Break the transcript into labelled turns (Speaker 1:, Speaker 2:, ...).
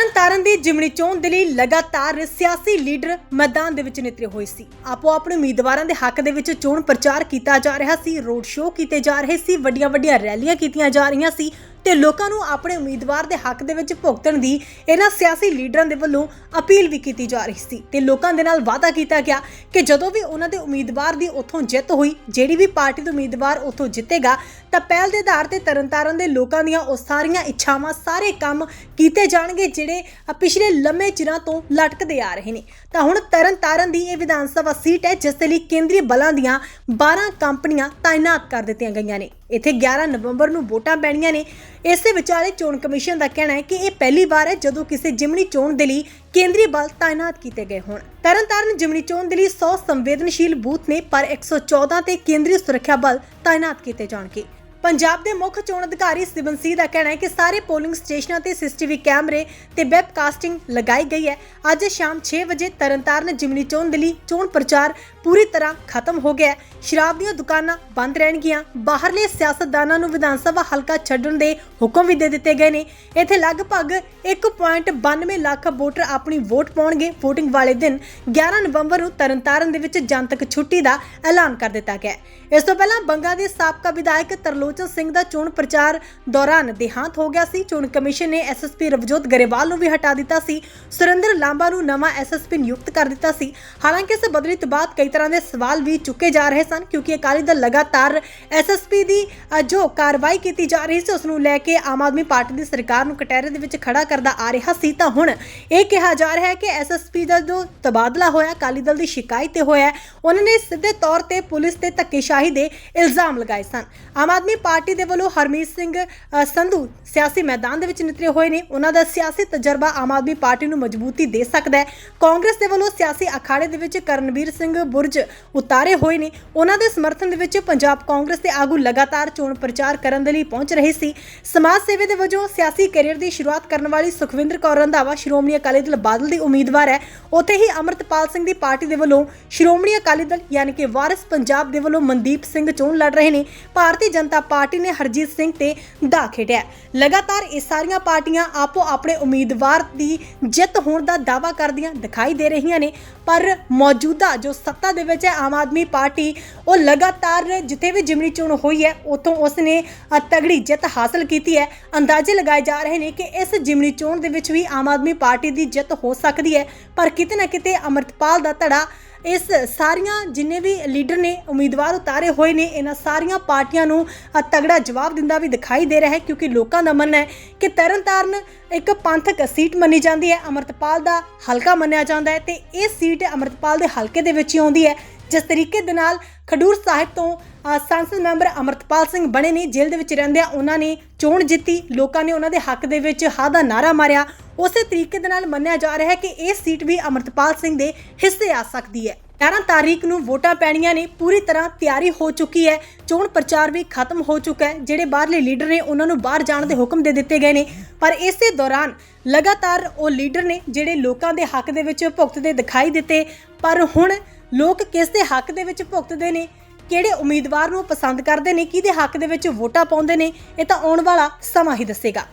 Speaker 1: ਤਰਨਤਾਰਨ ਦੀ ਜਿਮਣੀ ਚੋਣ ਦੇ ਲਈ ਲਗਾਤਾਰ ਸਿਆਸੀ ਲੀਡਰ ਮੈਦਾਨ ਦੇ ਵਿੱਚ ਨਿਤਰੇ ਹੋਏ ਸੀ। ਆਪੋ ਆਪਣੇ ਉਮੀਦਵਾਰਾਂ ਦੇ ਹੱਕ ਦੇ ਵਿੱਚ ਚੋਣ ਪ੍ਰਚਾਰ ਕੀਤਾ ਜਾ ਰਿਹਾ ਸੀ, ਰੋਡ ਸ਼ੋਅ ਕੀਤੇ ਜਾ ਰਹੇ ਸੀ ਵੱਡੀਆਂ ਵੱਡੀਆਂ ਰੈਲੀਆਂ ਕੀਤੀਆਂ ਜਾ ਰਹੀਆਂ ਸੀ ਤੇ ਲੋਕਾਂ ਨੂੰ ਆਪਣੇ ਉਮੀਦਵਾਰ ਦੇ ਹੱਕ ਦੇ ਵਿੱਚ ਭੁਗਤਣ ਦੀ ਇਹਨਾਂ ਸਿਆਸੀ ਲੀਡਰਾਂ ਦੇ ਵੱਲੋਂ ਅਪੀਲ ਵੀ ਕੀਤੀ ਜਾ ਰਹੀ ਸੀ। ਤੇ ਲੋਕਾਂ ਦੇ ਨਾਲ ਵਾਅਦਾ ਕੀਤਾ ਗਿਆ ਕਿ ਜਦੋਂ ਵੀ ਉਹਨਾਂ ਦੇ ਉਮੀਦਵਾਰ ਦੀ ਉੱਥੋਂ ਜਿੱਤ ਹੋਈ, ਜਿਹੜੀ ਵੀ ਪਾਰਟੀ ਦਾ ਉਮੀਦਵਾਰ ਉੱਥੋਂ ਜਿੱਤੇਗਾ, ਤਾਂ ਪਹਿਲ ਦੇ ਆਧਾਰ ਤੇ ਤਰਨਤਾਰਨ ਦੇ ਲੋਕਾਂ ਦੀਆਂ ਉਹ ਸਾਰੀਆਂ ਇੱਛਾਵਾਂ, ਸਾਰੇ ਕੰਮ ਕੀਤੇ ਜਾਣਗੇ ਜਿਹੜੇ ਪਿਛਲੇ ਲੰਮੇ ਚਿਰਾਂ ਤੋਂ ਲਟਕਦੇ ਆ ਰਹੇ ਨੇ। ਤਾਂ ਹੁਣ ਤਰਨਤਾਰਨ ਦੀ ਇਹ ਵਿਧਾਨ ਸਭਾ ਸੀਟ ਹੈ, ਜਿਸ ਦੇ ਲਈ ਕੇਂਦਰੀ ਬਲਾਂ ਦੀਆਂ 12 ਕੰਪਨੀਆਂ ਤਾਇਨਾਤ ਕਰ ਦਿੱਤੀਆਂ ਗਈਆਂ ਨੇ। ਇੱਥੇ 11 ਨਵੰਬਰ ਨੂੰ ਵੋਟਾਂ ਪੈਣੀਆਂ ਨੇ। ਇਸੇ ਵਿਚਾਲੇ ਚੋਣ ਕਮਿਸ਼ਨ ਦਾ ਕਹਿਣਾ ਹੈ ਕਿ ਇਹ ਪਹਿਲੀ ਵਾਰ ਹੈ ਜਦੋਂ ਕਿਸੇ ਜਿਮਣੀ ਚੋਣ ਦੇ ਲਈ ਕੇਂਦਰੀ ਬਲ ਤਾਇਨਾਤ ਕੀਤੇ ਗਏ ਹੋਣ। ਤਰਨਤਾਰਨ ਜਿਮਣੀ ਚੋਣ ਦੇ ਲਈ 100 ਸੰਵੇਦਨਸ਼ੀਲ ਬੂਥ ਨੇ, ਪਰ 114 ਤੇ ਕੇਂਦਰੀ ਸੁਰੱਖਿਆ ਬਲ ਤਾਇਨਾਤ ਕੀਤੇ ਜਾਣਗੇ। ਪੰਜਾਬ ਦੇ ਮੁੱਖ ਚੋਣ ਅਧਿਕਾਰੀ ਸਿਬਨ ਸਿੰਘ ਦਾ ਕਹਿਣਾ ਹੈ ਕਿ ਸਾਰੇ ਪੋਲਿੰਗ ਸਟੇਸ਼ਨਾਂ ਤੇ ਸੀਸੀਟੀਵੀ ਕੈਮਰੇ ਤੇ ਵੈਬਕਾਸਟਿੰਗ ਲਗਾਈ ਗਈ ਹੈ। ਅੱਜ ਸ਼ਾਮ 6 ਵਜੇ ਤਰਨਤਾਰਨ ਜਿਮਨੀ ਚੋਣ ਦੇ ਲਈ ਚੋਣ ਪ੍ਰਚਾਰ ਪੂਰੀ ਤਰ੍ਹਾਂ ਖਤਮ ਹੋ ਗਿਆ ਸ਼ਰਾਬ ਦੀਆਂ ਦੁਕਾਨਾਂ ਬੰਦ ਰਹਿਣਗੀਆਂ। ਬਾਹਰਲੇ ਸਿਆਸਤਦਾਨਾਂ ਨੂੰ ਵਿਧਾਨ ਸਭਾ ਹਲਕਾ ਛੱਡਣ ਦੇ ਹੁਕਮ ਵੀ ਦੇ ਦਿੱਤੇ ਗਏ ਨੇ। ਇੱਥੇ ਲਗਭਗ 1.92 ਲੱਖ ਵੋਟਰ ਆਪਣੀ ਵੋਟ ਪਾਉਣਗੇ। VOTING ਵਾਲੇ ਦਿਨ 11 ਨਵੰਬਰ ਨੂੰ ਤਰਨਤਾਰਨ ਦੇ ਵਿੱਚ ਜਨਤਕ ਛੁੱਟੀ ਦਾ ਐਲਾਨ ਕਰ ਦਿੱਤਾ ਗਿਆ ਇਸ ਤੋਂ ਪਹਿਲਾਂ ਬੰਗਾ ਦੇ ਸਾਬਕਾ ਵਿਧਾਇਕ ਤਰਲੋਚਨ ਸਿੰਘ ਦਾ ਚੋਣ ਪ੍ਰਚਾਰ ਦੌਰਾਨ ਦੇਹਾਂਤ ਹੋ ਗਿਆ ਸੀ। ਚੋਣ ਕਮਿਸ਼ਨ ਨੇ ਐਸਐਸਪੀ ਰਵਜੋਤ ਗਰੇਵਾਲ ਨੂੰ ਵੀ ਹਟਾ ਦਿੱਤਾ ਸੀ। ਸੁਰਿੰਦਰ ਲਾਂਬਾ ਨੂੰ ਨਵਾਂ ਐਸਐਸਪੀ ਨਿਯੁਕਤ ਕਰ ਦਿੱਤਾ ਸੀ। ਹਾਲਾਂਕਿ ਇਸ ਬਦਲੀ ਤੋਂ ਬਾਅਦ ਕਈ ਤਰ੍ਹਾਂ ਦੇ ਸਵਾਲ ਵੀ ਚੁੱਕੇ ਜਾ ਰਹੇ ਸਨ, ਕਿਉਂਕਿ ਅਕਾਲੀ ਦਲ ਲਗਾਤਾਰ ਐਸਐਸਪੀ ਦੀ ਜੋ ਕਾਰਵਾਈ ਕੀਤੀ ਜਾ ਰਹੀ ਸੀ ਉਸ ਨੂੰ ਲੈ ਕੇ ਆਮ ਆਦਮੀ ਪਾਰਟੀ ਦੀ ਸਰਕਾਰ ਨੂੰ ਕਟਹਿਰੇ ਦੇ ਵਿੱਚ ਖੜਾ ਕਰਦਾ ਆ ਰਿਹਾ ਸੀ। ਤਾਂ ਹੁਣ ਇਹ ਕਿਹਾ ਜਾ ਰਿਹਾ ਹੈ ਕਿ ਐਸਐਸਪੀ ਦਾ ਜੋ ਤਬਾਦਲਾ ਹੋਇਆ, ਅਕਾਲੀ ਦਲ ਦੀ ਸ਼ਿਕਾਇਤ ਤੇ ਹੋਇਆ ਉਹਨਾਂ ਨੇ ਸਿੱਧੇ ਤੌਰ ਤੇ ਪੁਲਿਸ ਤੇ ਧੱਕੇਸ਼ਾਹੀ ਦੇ ਇਲਜ਼ਾਮ ਲਗਾਏ ਸਨ। ਆਮ ਆਦਮੀ ਪਾਰਟੀ ਦੇ ਵੱਲੋਂ ਹਰਮੀਤ ਸਿੰਘ ਸੰਧੂ ਸਿਆਸੀ ਮੈਦਾਨ ਦੇ ਵਿੱਚ ਨਿਤਰੇ ਹੋਏ ਨੇ। ਉਹਨਾਂ ਦਾ ਸਿਆਸੀ ਤਜਰਬਾ ਆਮ ਆਦਮੀ ਪਾਰਟੀ ਨੂੰ ਮਜ਼ਬੂਤੀ ਦੇ ਸਕਦਾ ਹੈ। ਕਾਂਗਰਸ ਦੇ ਵੱਲੋਂ ਸਿਆਸੀ ਅਖਾੜੇ ਦੇ ਵਿੱਚ ਕਰਨਵੀਰ ਸਿੰਘ ਬੁਰਜ ਉਤਾਰੇ ਹੋਏ ਨੇ। ਉਹਨਾਂ ਦੇ ਸਮਰਥਨ ਦੇ ਵਿੱਚ ਪੰਜਾਬ ਕਾਂਗਰਸ ਦੇ ਆਗੂ ਲਗਾਤਾਰ ਚੋਣ ਪ੍ਰਚਾਰ ਕਰਨ ਦੇ ਲਈ ਪਹੁੰਚ ਰਹੇ ਸੀ। ਸਮਾਜ ਸੇਵਾ ਦੇ ਵਜੋਂ ਸਿਆਸੀ ਕੈਰੀਅਰ ਦੀ ਸ਼ੁਰੂਆਤ ਕਰਨ ਵਾਲੀ ਸੁਖਵਿੰਦਰ ਕੌਰ ਰੰਧਾਵਾ ਸ਼੍ਰੋਮਣੀ ਅਕਾਲੀ ਦਲ ਬਾਦਲ ਦੀ ਉਮੀਦਵਾਰ ਹੈ। ਉੱਥੇ ਹੀ ਅਮਰਤਪਾਲ ਸਿੰਘ ਦੀ ਪਾਰਟੀ ਦੇ ਵੱਲੋਂ ਸ਼੍ਰੋਮਣੀ ਅਕਾਲੀ ਦਲ ਯਾਨੀ ਕਿ ਵਾਰਿਸ ਪੰਜਾਬ ਦੇ ਵੱਲੋਂ ਮਨਦੀਪ ਸਿੰਘ ਚੋਣ ਲੜ ਰਹੇ ਨੇ। ਭਾਰਤੀ ਜਨਤਾ ਪਾਰਟੀ ਨੇ ਹਰਜੀਤ ਸਿੰਘ ਤੇ ਦਾ ਖੇਡਿਆ ਲਗਾਤਾਰ ਇਹ ਸਾਰੀਆਂ ਪਾਰਟੀਆਂ ਆਪੋ ਆਪਣੇ ਉਮੀਦਵਾਰ ਦੀ ਜਿੱਤ ਹੋਣ ਦਾ ਦਾਅਵਾ ਕਰਦੀਆਂ ਦਿਖਾਈ ਦੇ ਰਹੀਆਂ ਨੇ। ਪਰ ਮੌਜੂਦਾ ਜੋ ਸੱਤਾ ਦੇ ਵਿੱਚ ਆਮ ਆਦਮੀ ਪਾਰਟੀ ਉਹ ਲਗਾਤਾਰ ਜਿੱਥੇ ਵੀ ਜਿਮਨੀ ਚੋਣ ਹੋਈ ਹੈ ਉਤੋਂ ਉਸਨੇ ਅ, ਤਗੜੀ ਜਿੱਤ ਹਾਸਲ ਕੀਤੀ ਹੈ। ਅੰਦਾਜ਼ੇ ਲਗਾਏ ਜਾ ਰਹੇ ਨੇ ਕਿ ਇਸ ਜਿਮਨੀ ਚੋਣ ਦੇ ਵਿੱਚ ਵੀ ਆਮ ਆਦਮੀ ਪਾਰਟੀ ਦੀ ਜਿੱਤ ਹੋ ਸਕਦੀ ਹੈ ਪਰ ਕਿਤੇ ਨਾ ਕਿਤੇ ਅਮਰਤਪਾਲ ਦਾ ਧੜਾ ਇਸ ਸਾਰੀਆਂ ਜਿੰਨੇ ਵੀ ਲੀਡਰ ਨੇ ਉਮੀਦਵਾਰ ਉਤਾਰੇ ਹੋਏ ਨੇ, ਇਹਨਾਂ ਸਾਰੀਆਂ ਪਾਰਟੀਆਂ ਨੂੰ ਤਗੜਾ ਜਵਾਬ ਦਿੰਦਾ ਵੀ ਦਿਖਾਈ ਦੇ ਰਿਹਾ ਹੈ ਕਿਉਂਕਿ ਲੋਕਾਂ ਦਾ ਮੰਨਣਾ ਹੈ ਕਿ ਤਰਨਤਾਰਨ ਇੱਕ ਪੰਥਕ ਸੀਟ ਮੰਨੀ ਜਾਂਦੀ ਹੈ, ਅਮਰਤਪਾਲ ਦਾ ਹਲਕਾ ਮੰਨਿਆ ਜਾਂਦਾ ਹੈ ਤੇ ਇਹ ਸੀਟ ਅਮਰਤਪਾਲ ਦੇ ਹਲਕੇ ਦੇ ਵਿੱਚ ਹੀ ਆਉਂਦੀ ਹੈ। ਜਿਸ ਤਰੀਕੇ ਦੇ ਨਾਲ ਖਡੂਰ ਸਾਹਿਬ ਤੋਂ ਸੰਸਦ ਮੈਂਬਰ ਅਮਰਤਪਾਲ ਸਿੰਘ ਬਣੇ ਨੇ, ਜੇਲ੍ਹ ਦੇ ਵਿੱਚ ਰਹਿੰਦਿਆਂ ਉਹਨਾਂ ਨੇ ਚੋਣ ਜਿੱਤੀ, ਲੋਕਾਂ ਨੇ ਉਹਨਾਂ ਦੇ ਹੱਕ ਦੇ ਵਿੱਚ ਹਾ ਦਾ ਨਾਰਾ ਮਾਰਿਆ। ਉਸੇ ਤਰੀਕੇ ਦੇ ਨਾਲ ਮੰਨਿਆ ਜਾ ਰਿਹਾ ਹੈ ਕਿ ਇਹ ਸੀਟ ਵੀ ਅਮਰਤਪਾਲ ਸਿੰਘ ਦੇ ਹਿੱਸੇ ਆ ਸਕਦੀ ਹੈ। 11 ਤਾਰੀਖ ਨੂੰ ਵੋਟਾਂ ਪੈਣੀਆਂ ਨੇ, ਪੂਰੀ ਤਰ੍ਹਾਂ ਤਿਆਰੀ ਹੋ ਚੁੱਕੀ ਹੈ। ਚੋਣ ਪ੍ਰਚਾਰ ਵੀ ਖਤਮ ਹੋ ਚੁੱਕਾ ਹੈ, ਜਿਹੜੇ ਬਾਹਰਲੇ ਲੀਡਰ ਨੇ ਉਹਨਾਂ ਨੂੰ ਬਾਹਰ ਜਾਣ ਦੇ ਹੁਕਮ ਦੇ ਦਿੱਤੇ ਗਏ ਨੇ। ਪਰ ਇਸੇ ਦੌਰਾਨ ਲਗਾਤਾਰ ਉਹ ਲੀਡਰ ਨੇ ਜਿਹੜੇ ਲੋਕਾਂ ਦੇ ਹੱਕ ਦੇ ਵਿੱਚ ਭੁਗਤਦੇ ਦਿਖਾਈ ਦਿੱਤੇ, ਪਰ ਹੁਣ ਲੋਕ ਕਿਸ ਦੇ ਹੱਕ ਦੇ ਵਿੱਚ ਭੁਗਤਦੇ ਨੇ? ਕਿਹੜੇ ਉਮੀਦਵਾਰ ਨੂੰ ਪਸੰਦ ਕਰਦੇ ਨੇ? ਕਿਹਦੇ ਹੱਕ ਦੇ ਵਿੱਚ ਵੋਟਾਂ ਪਾਉਂਦੇ ਨੇ? ਇਹ ਤਾਂ ਆਉਣ ਵਾਲਾ ਸਮਾਂ ਹੀ ਦੱਸੇਗਾ।